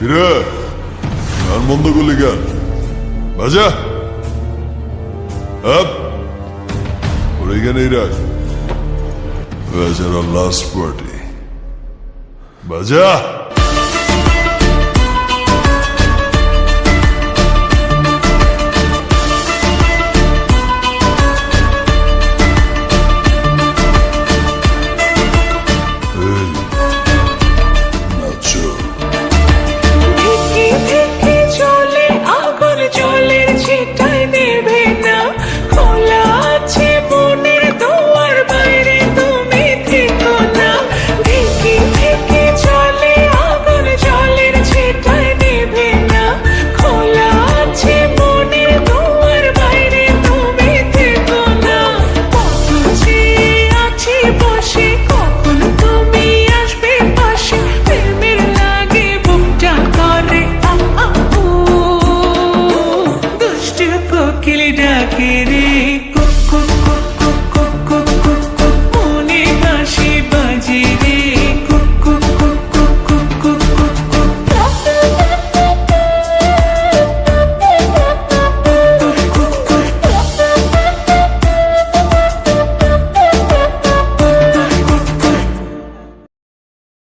কিরে গান বন্ধ করলি কেন? বাজা। ওর এখানেই রাখ। বেচারা লাস্ট পার্টি বাজা। किरी